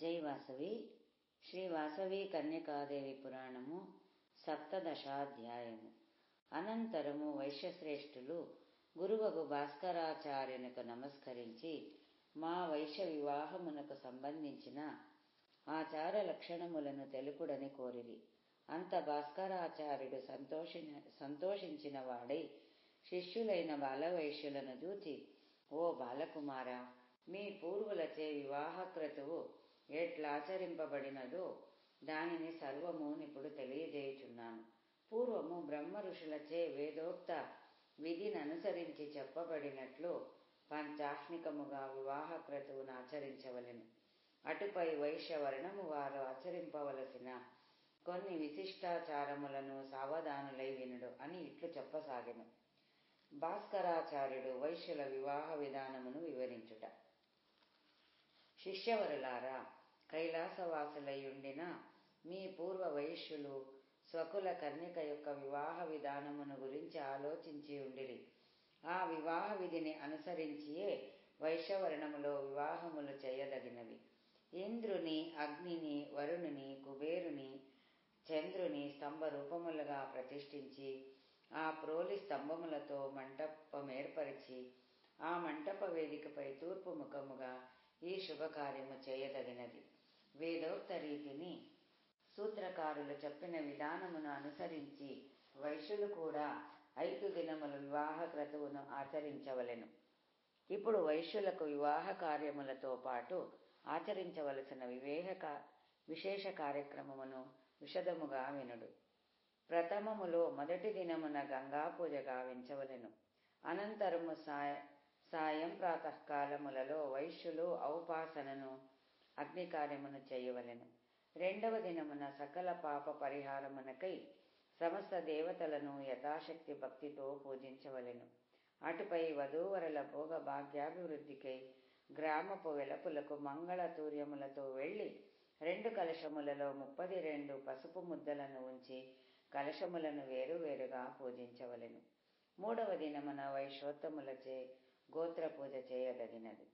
జై వాసవి శ్రీ వాసవి కన్యకాదేవి పురాణము సప్తదశాధ్యాయము. అనంతరము వైశ్యశ్రేష్ఠులు గురువగు భాస్కరాచార్యునకు నమస్కరించి మా వైశ్య వివాహమునకు సంబంధించిన ఆచార లక్షణములను తెలుపుడని కోరిరి. అంత భాస్కరాచార్యుడు సంతోషి సంతోషించిన వాడై శిష్యులైన బాలవైశ్యులను చూచి ఓ బాలకుమార మీ పూర్వులచే వివాహక్రతువు ఎట్లాచరింపబడినదో దానిని సర్వము ఇప్పుడు తెలియజేయుచున్నాను. పూర్వము బ్రహ్మ ఋషులచే వేదోక్త విధిని అనుసరించి చెప్పబడినట్లు పంచాహ్నికముగా వివాహ క్రతువును ఆచరించవలెను. అటుపై వైశ్యవర్ణము వారు ఆచరింపవలసిన కొన్ని విశిష్టాచారములను సావధానులై వినుడు అని ఇట్లు చెప్పసాగెను. భాస్కరాచార్యుడు వైశ్యుల వివాహ విధానమును వివరించుట. శిష్యవరులారా కైలాసవాసులయుండిన మీ పూర్వ వైశ్యులు స్వకుల కన్యక యొక్క వివాహ విధానమును గురించి ఆలోచించి ఉండిరి. ఆ వివాహ విధిని అనుసరించియే వైశ్యవర్ణములో వివాహములు చేయదగినవి. ఇంద్రుని అగ్నిని వరుణుని కుబేరుని చంద్రుని స్తంభ రూపములుగా ప్రతిష్ఠించి ఆ ప్రోలి స్తంభములతో మంటపం ఏర్పరిచి ఆ మంటప వేదికపై తూర్పు ముఖముగా ఈ శుభకార్యము చేయదగినది. వేదోక్త రీతిని సూత్రకారులు చెప్పిన విధానమును అనుసరించి వైశ్యులు కూడా ఐదు దినముల వివాహ క్రతువును ఆచరించవలెను. ఇప్పుడు వైశ్యులకు వివాహ కార్యములతో పాటు ఆచరించవలసిన వివేహక విశేష కార్యక్రమమును విషదముగా వినుడు. ప్రథమములో మొదటి దినమున గంగా పూజ గావించవలెను. అనంతరము సాయ సాయం ప్రాతకాలములలో వైశ్యులు ఔపాసనను అగ్ని కార్యమును చేయవలెను. రెండవ దినమున సకల పాప పరిహారమునకై సమస్త దేవతలను యథాశక్తి భక్తితో పూజించవలెను. అటుపై వధూవరుల భోగ భాగ్యాభివృద్ధికై గ్రామపు వెలపులకు మంగళ తూర్యములతో వెళ్ళి రెండు కలశములలో ముప్పది రెండు పసుపు ముద్దలను ఉంచి కలశములను వేరువేరుగా పూజించవలెను. మూడవ దినమున వైశ్వత్తములచే గోత్ర పూజ చేయదగినది.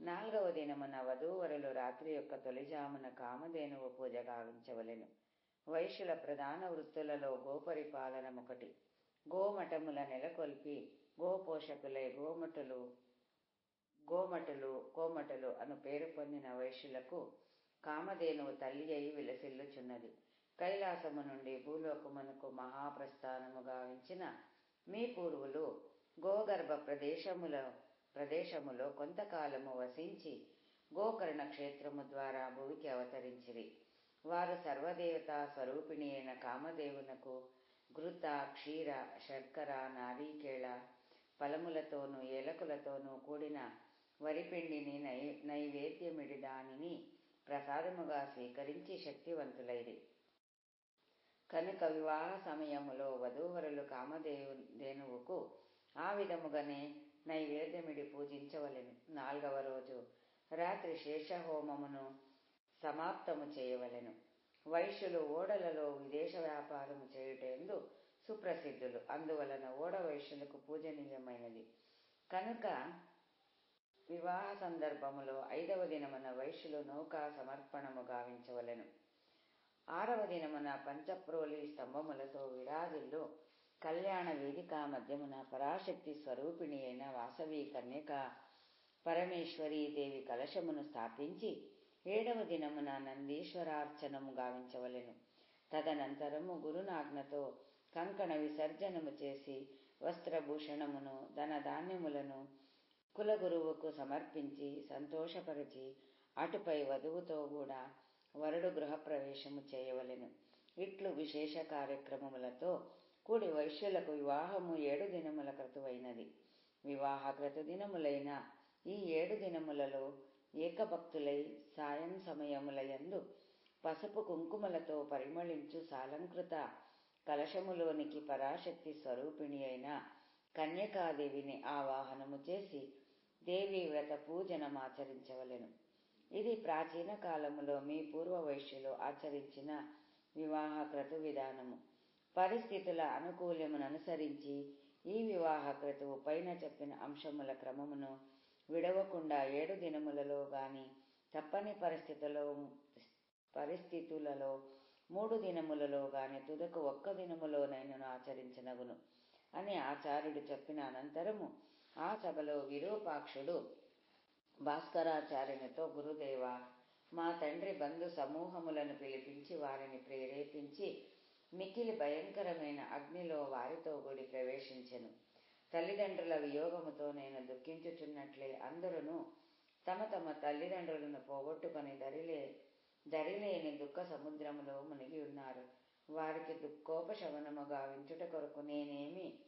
నాలుగవ దినమున వధూవరులు రాత్రి యొక్క తొలిజామున కామధేనువు పూజ గావించవలెను. వైశ్యుల ప్రధాన వృత్తులలో గోపరిపాలనమొకటి. గోమఠముల నెలకొల్పి గోపోషకులై గోమటులు గోమటులు కోమటులు అను పేరు పొందిన వైశ్యులకు కామధేనువు తల్లి అయి విలసిల్లుచున్నది. కైలాసము నుండి భూలోకమునకు మహాప్రస్థానము గావించిన మీ పూర్వులు గోగర్భ ప్రదేశముల ప్రదేశములో కొంతకాలము వసించి గోకర్ణ క్షేత్రము ద్వారా భూమికి అవతరించిరి. వారు సర్వదేవతా స్వరూపిణి అయిన కామదేవునకు ఘృత క్షీర శర్కర నారీకేళ ఫలములతోనూ ఏలకులతోనూ కూడిన వరిపిండిని నై నైవేద్యమిడి దానిని ప్రసాదముగా స్వీకరించి శక్తివంతులైరి. కనుక వివాహ సమయములో వధూవరులు కామదేవు దేనువుకు ఆ విధముగానే నైవేద్యమిడి పూజించవలెను. నాలుగవ రోజు రాత్రి శేషహోమమును సమాప్తము చేయవలెను. వైశ్యులు ఓడలలో విదేశ వ్యాపారము చేయుటందు సుప్రసిద్ధులు. అందువలన ఓడ వైశ్యులకు పూజనీయమైనది. కనుక వివాహ సందర్భములో ఐదవ దినమున వైశ్యులు నౌకా సమర్పణము గావించవలెను. ఆరవ దినమున పంచప్రోలి స్తంభములతో విరాజిల్లు కళ్యాణ వేదిక మధ్యమున పరాశక్తి స్వరూపిణి అయిన వాసవి కన్యక పరమేశ్వరీ దేవి కలశమును స్థాపించి ఏడవ దినమున నందీశ్వరార్చనము గావించవలెను. తదనంతరము గురునాజ్ఞతో కంకణ విసర్జనము చేసి వస్త్రభూషణమును ధనధాన్యములను కులగురువుకు సమర్పించి సంతోషపరిచి అటుపై వధువుతో కూడా వరుడు గృహప్రవేశము చేయవలెను. ఇట్లు విశేష కార్యక్రమములతో కూడి వైశ్యులకు వివాహము ఏడు దినముల క్రతువైనది. వివాహ క్రతు దినములైన ఈ ఏడు దినములలో ఏకభక్తులై సాయం సమయములయందు పసుపు కుంకుమలతో పరిమళించు సాలంకృత కలశములోనికి పరాశక్తి స్వరూపిణి అయిన కన్యకాదేవిని ఆవాహనము చేసి దేవి వ్రత పూజనమాచరించవలెను ఇది ప్రాచీన కాలములో మీ పూర్వ వైశ్యులు ఆచరించిన వివాహ క్రతు విధానము. పరిస్థితుల అనుకూల్యమును అనుసరించి ఈ వివాహ క్రతువు పైన చెప్పిన అంశముల క్రమమును విడవకుండా ఏడు దినములలో గాని తప్పని పరిస్థితుల్లో పరిస్థితులలో మూడు దినములలో గాని తుదకు ఒక్క దినములోనైనను ఆచరించనగును అని ఆచార్యుడు చెప్పిన అనంతరము ఆ సభలో విరూపాక్షుడు భాస్కరాచార్యునితో గురుదేవ మా తండ్రి బంధు సమూహములను పిలిపించి వారిని ప్రేరేపించి మిక్కిలి భయంకరమైన అగ్నిలో వారితో కూడి ప్రవేశించెను. తల్లిదండ్రుల వియోగముతో నేను దుఃఖించుచున్నట్లే అందరూ తమ తమ తల్లిదండ్రులను పోగొట్టుకొని దరిలే దరిలేని దుఃఖ సముద్రములో మునిగి ఉన్నారు. వారికి దుఃఖోపశమనము గావించుట కొరకు నేనేమి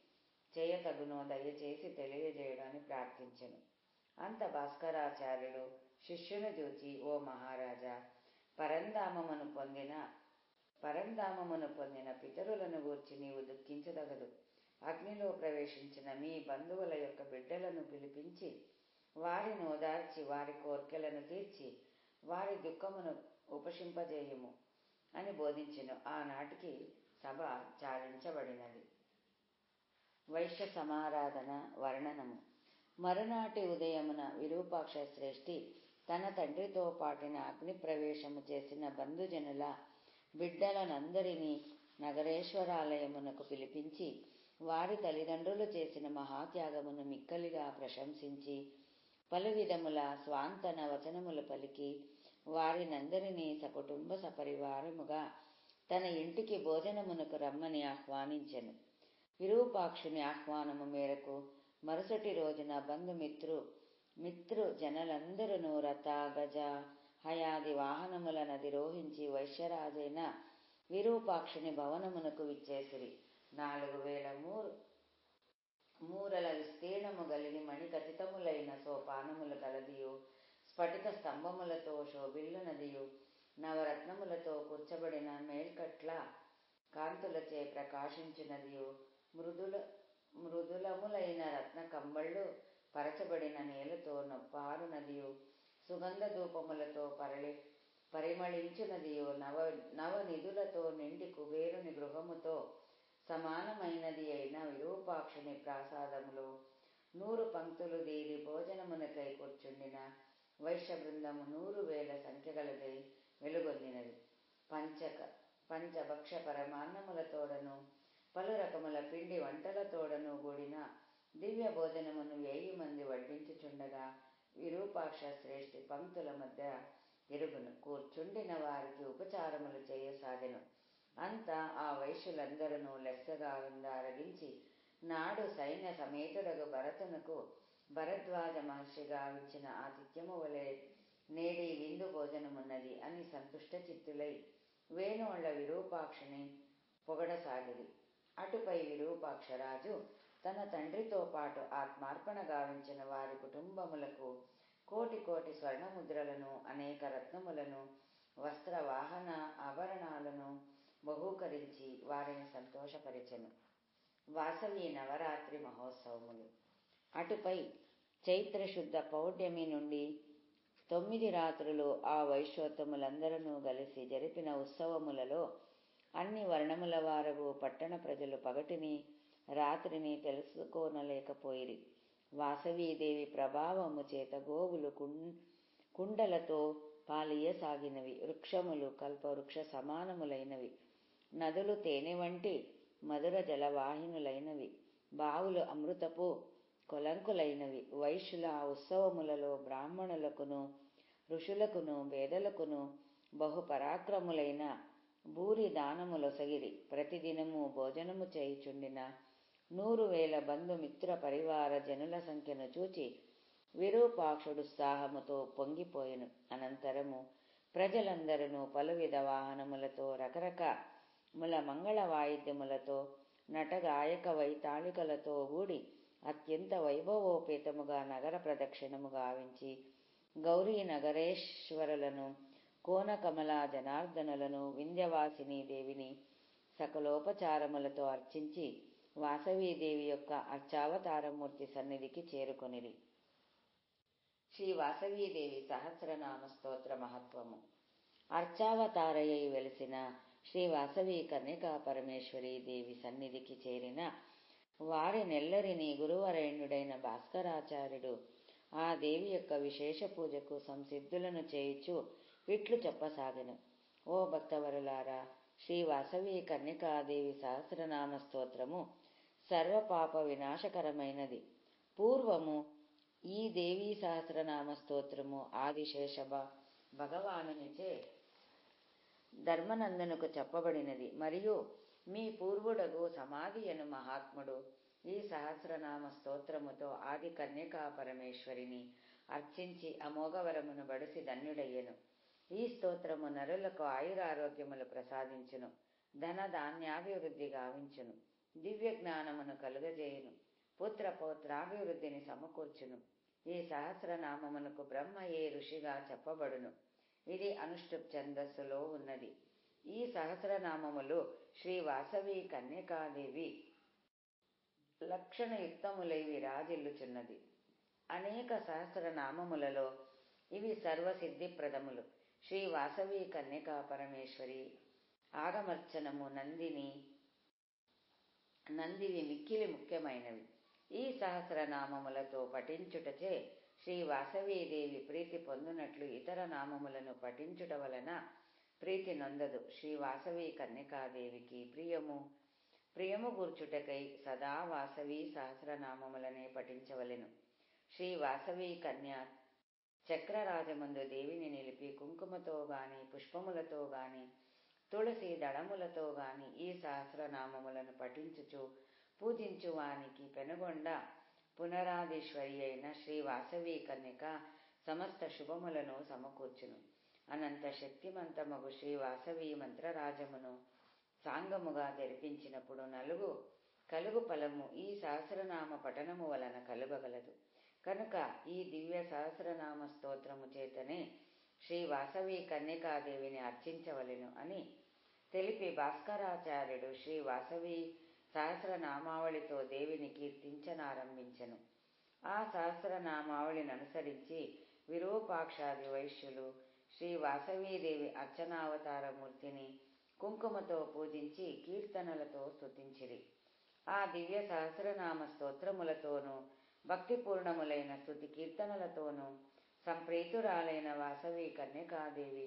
చేయతగునో దయచేసి తెలియజేయడాన్ని ప్రార్థించను. అంత భాస్కరాచార్యుడు శిష్యును చూచి ఓ మహారాజా పరంధామమును పొందిన పరంధామమును పొందిన పితరులను గూర్చి నీవు దుఃఖించదగదు. అగ్నిలో ప్రవేశించిన మీ బంధువుల యొక్క బిడ్డలను పిలిపించి వారిని ఓదార్చి వారి కోర్కెలను తీర్చి వారి దుఃఖమును ఉపశింపజేయము అని బోధించెను. ఆనాటికి సభ చాలించబడినది వైశ్య సమారాధన వర్ణనము. మరునాటి ఉదయమున విరూపాక్ష శ్రేష్ఠి తన తండ్రితో పాటిన అగ్ని ప్రవేశము చేసిన బంధుజనుల బిడ్డలనందరినీ నగరేశ్వరాలయమునకు పిలిపించి వారి తల్లిదండ్రులు చేసిన మహాత్యాగమును మిక్కలిగా ప్రశంసించి పలు విధముల స్వాంతన వచనములు పలికి వారినందరినీ సకుటుంబ సపరివారముగా తన ఇంటికి భోజనమునకు రమ్మని ఆహ్వానించెను. విరూపాక్షుని ఆహ్వానము మేరకు మరుసటి రోజున బంధుమిత్రు మిత్రు జనలందరూ రథ గజ హయాది వాహనములను అధిరోహించి వైశ్యరాజైన విరూపాక్షుని భవనమునకు విచ్చేసిరి. నాలుగు వేల మూరు మూరల విస్తీర్ణము గలిగి మణికచితములైన సోపానములు కలదియు. స్ఫటిక స్తంభములతో శోభిల్లునదియు. నవరత్నములతో కూర్చబడిన మేల్కట్ల కాంతులచే ప్రకాశించినదియు. మృదుల మృదులములైన రత్న కంబళ్ళు పరచబడిన నేలతో నొప్పారునదియు. నదియు సుగంధ ధూపములతో పరళి పరిమళించునదియు నవ నవనిధులతో నిండి కుబేరుని గృహముతో సమానమైనది అయిన విరూపాక్షుని ప్రాసాదములో నూరు పంక్తులు దీని భోజనమునకై కూర్చుండిన వైశ్య బృందము నూరు వేల సంఖ్యగలదై వెలుగొందినది. పంచక పంచభక్ష పరమాన్నములతోడను పలు రకముల పిండి వంటలతోడను కూడిన దివ్య భోజనమును వెయ్యి మంది వడ్డించుచుండగా విరూపాక్ష శ్రేష్ఠి పంక్తుల మధ్య తిరుగును కూర్చుండిన వారికి ఉపచారములు చేయసాగెను. అంతా ఆ వైశ్యులందరూ లెస్సగా విందారగించి నాడు సైన్య సమేతుడగు భరతునకు భరద్వాజ మహర్షి గావించిన ఆతిథ్యము వలె నేడి విందు భోజనమున్నది అని సంతుష్ట చిత్తులై వేణోళ్ళ విరూపాక్షుని పొగడసాగిరి. అటుపై విరూపాక్షరాజు తన తండ్రితో పాటు ఆత్మార్పణ గావించిన వారి కుటుంబములకు కోటి కోటి స్వర్ణముద్రలను అనేక రత్నములను వస్త్ర వాహన ఆభరణాలను బహూకరించి వారిని సంతోషపరిచెను. వాసవి నవరాత్రి మహోత్సవములు. అటుపై చైత్రశుద్ధ పౌర్ణమి నుండి తొమ్మిది రాత్రులు ఆ వైశ్వతములందరూ కలిసి జరిపిన ఉత్సవములలో అన్ని వర్ణముల వారు పట్టణ ప్రజలు పగటిని రాత్రిని తెలుసుకోనలేకపోయిరి. వాసవీదేవి ప్రభావము చేత గోవులు కుండలతో పాలియసాగినవి. వృక్షములు కల్పవృక్ష సమానములైనవి. నదులు తేనె వంటి మధుర జలవాహినులైనవి. బావులు అమృతపు కొలంకులైనవి. వైశ్యుల ఉత్సవములలో బ్రాహ్మణులకును ఋషులకును వేదలకును బహుపరాక్రములైన భూరి దానములొసగిరి ప్రతిదినము భోజనము చేయుచుండిన నూరు వేల బంధుమిత్ర పరివార జనుల సంఖ్యను చూచి విరూపాక్షుడుత్సాహముతో పొంగిపోయెను. అనంతరము ప్రజలందరూ పలువిధ వాహనములతో రకరకముల మంగళ వాయిద్యములతో నటగాయక వైతాళికలతో కూడి అత్యంత వైభవోపేతముగా నగర ప్రదక్షిణము గావించి గౌరీ నగరేశ్వరులను కోనకమలా జనార్దనులను వింధ్యవాసిని దేవిని సకలోపచారములతో అర్చించి వాసవీదేవి యొక్క అర్చావతారమూర్తి సన్నిధికి చేరుకొనిరి. శ్రీ వాసవీదేవి సహస్రనామ స్తోత్ర మహత్వము. అర్చావతారయ్యి వెలిసిన శ్రీ వాసవి కన్యకా పరమేశ్వరీ దేవి సన్నిధికి చేరిన వారి నెల్లరిని గురువరేణ్యుడైన భాస్కరాచార్యుడు ఆ దేవి యొక్క విశేష పూజకు సంసిద్ధులను చేయుచు ఇట్లు చెప్పసాగను. ఓ భక్తవరులారా శ్రీ వాసవి కన్యకాదేవి సహస్రనామ స్తోత్రము సర్వపాప వినాశకరమైనది. పూర్వము ఈ దేవీ సహస్రనామ స్తోత్రము ఆదిశేష భగవానునిచే ధర్మనందనుకు చెప్పబడినది. మరియు మీ పూర్వుడగు సమాధియను మహాత్ముడు ఈ సహస్రనామ స్తోత్రముతో ఆది కన్యకా పరమేశ్వరిని అర్చించి అమోఘవరమును బడిసి ధన్యుడయ్యను. ఈ స్తోత్రము నరులకు ఆయురారోగ్యములు ప్రసాదించును. ధన ధాన్యాభివృద్ధి గావించును. దివ్య జ్ఞానమును కలుగజేయును. పుత్ర పౌత్రాభివృద్ధిని సమకూర్చును. ఈ సహస్రనామమునకు బ్రహ్మ ఏ ఋషిగా చెప్పబడును? ఇది అనుష్ఠుప్ ఛందస్సులో ఉన్నది. ఈ సహస్రనామములు శ్రీ వాసవి కన్యకాదేవి లక్షణయుక్తములై విరాజిల్లుచున్నది అనేక సహస్రనామములలో ఇవి సర్వసిద్ధిప్రదములు. శ్రీ వాసవి కన్యకా పరమేశ్వరి ఆగమర్చనము నందిని నందివి మిక్కిలి ముఖ్యమైనవి. ఈ సహస్రనామములతో పఠించుటచే శ్రీ వాసవీదేవి ప్రీతి పొందునట్లు ఇతర నామములను పఠించుట వలన ప్రీతి నొందదు. శ్రీ వాసవి కన్యకాదేవికి ప్రియము. ప్రియము గూర్చుటకై సదా వాసవి సహస్రనామములనే పఠించవలెను. శ్రీ వాసవి కన్య చక్రరాజమందు దేవిని నిలిపి కుంకుమతో గాని పుష్పములతో గాని తులసి దళములతో గాని ఈ సహస్రనామములను పఠించుచు పూజించు వానికి పెనుగొండ పునరాధీశ్వరి అయిన శ్రీ వాసవి కన్యక సమస్త శుభములను సమకూర్చును. అనంత శక్తిమంతమగు శ్రీ వాసవి మంత్రరాజమును సాంగముగా జరిపించినప్పుడు నలుగు కలుగు ఫలము ఈ సహస్రనామ పఠనము వలన కలుగగలదు. కనుక ఈ దివ్య సహస్రనామ స్తోత్రము చేతనే శ్రీ వాసవి కన్యకాదేవిని అర్చించవలెను అని తెలిపి భాస్కరాచార్యుడు శ్రీ వాసవి సహస్రనామావళితో దేవిని కీర్తించనారంభించెను. ఆ సహస్రనామావళిని అనుసరించి విరూపాక్షాది వైశ్యులు శ్రీ వాసవీదేవి అర్చనావతారమూర్తిని కుంకుమతో పూజించి కీర్తనలతో స్తుతించిరి. ఆ దివ్య సహస్రనామ స్తోత్రములతోనూ భక్తిపూర్ణములైన స్థుతి కీర్తనలతోనూ సంప్రీతురాలైన వాసవి కన్యకాదేవి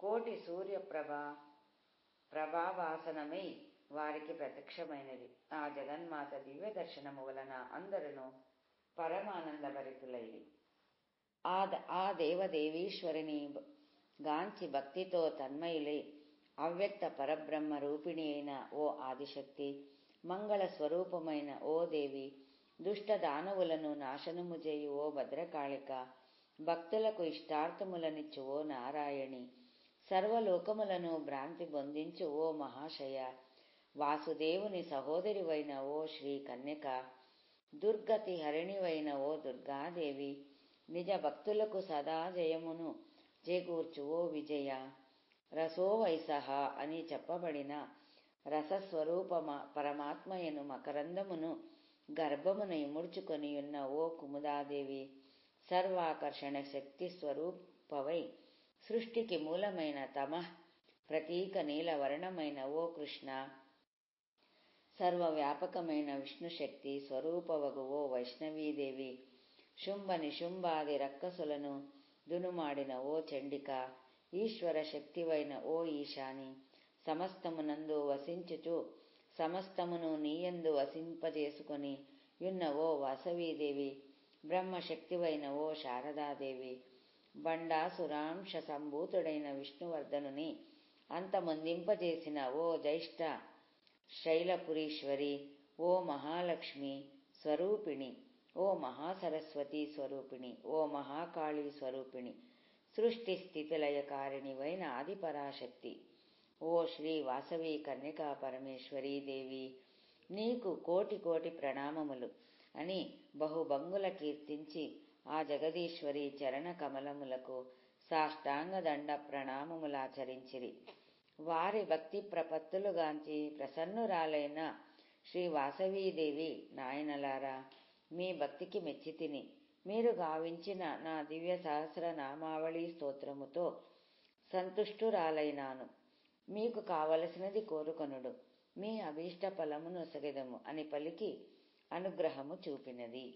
కోటి సూర్యప్రభ ప్రభావాసనమై వారికి ప్రత్యక్షమైనది. ఆ జగన్మాత దివ్య దర్శనము వలన అందరూ పరమానందభరితులైరి. ఆ ఆ దేవదేవీశ్వరిని గాంచి భక్తితో తన్మయులై అవ్యక్త పరబ్రహ్మ రూపిణి అయిన ఓ ఆదిశక్తి మంగళ స్వరూపమైన ఓ దేవి దుష్ట దానవులను నాశనము చేయు ఓ భద్రకాళిక భక్తులకు ఇష్టార్థములనిచ్చు ఓ నారాయణి సర్వలోకములను భ్రాంతి బొందించు ఓ మహాశయ! వాసుదేవుని సహోదరివైన ఓ శ్రీ కన్యక! దుర్గతి హరిణివైన ఓ దుర్గాదేవి! నిజ భక్తులకు సదా జయమును చేకూర్చు ఓ విజయ! రసోవైసహ అని చెప్పబడిన రసస్వరూప పరమాత్మయను మకరందమును గర్భమును ఇముడ్చుకొని ఉన్న ఓ కుముదాదేవి! సర్వాకర్షణ శక్తి స్వరూపవై సృష్టికి మూలమైన తమ ప్రతీక నీలవర్ణమైన ఓ కృష్ణ. సర్వవ్యాపకమైన విష్ణుశక్తి స్వరూపవగు ఓ వైష్ణవీదేవి శుంభ నిశుంభాది రక్కసులను దునుమాడిన ఓ చండిక. ఈశ్వర శక్తివైన ఓ ఈశాని. సమస్తమునందు వసించుచు సమస్తమును నీయందు వసింపజేసుకొని యున్న ఓ వాసవీదేవి బ్రహ్మశక్తివైన ఓ శారదాదేవి బండాసురాంశ సంభూతుడైన విష్ణువర్ధనుని అంతమొందింపజేసిన ఓ జ్యేష్ఠ శైలపురీశ్వరి ఓ మహాలక్ష్మి స్వరూపిణి ఓ మహాసరస్వతి స్వరూపిణి ఓ మహాకాళీ స్వరూపిణి సృష్టి స్థితిలయకారిణివైన ఆదిపరాశక్తి. ఓ శ్రీ వాసవి కన్యకా పరమేశ్వరీ దేవి నీకు కోటి కోటి ప్రణామములు అని బహుభంగుల కీర్తించి ఆ జగదీశ్వరి చరణ కమలములకు సాష్టాంగ దండ ప్రణామములాచరించిరి. వారి భక్తి ప్రపత్తులుగాంచి ప్రసన్నురాలైన శ్రీ వాసవీదేవి నాయనలారా మీ భక్తికి మెచ్చితిని. మీరు గావించిన నా దివ్య సహస్ర నామావళి స్తోత్రముతో సంతుష్టురాలైనాను. మీకు కావలసినది కోరుకొనుడు. మీ అభీష్ట ఫలమును సగదము అని పలికి అనుగ్రహము చూపినది.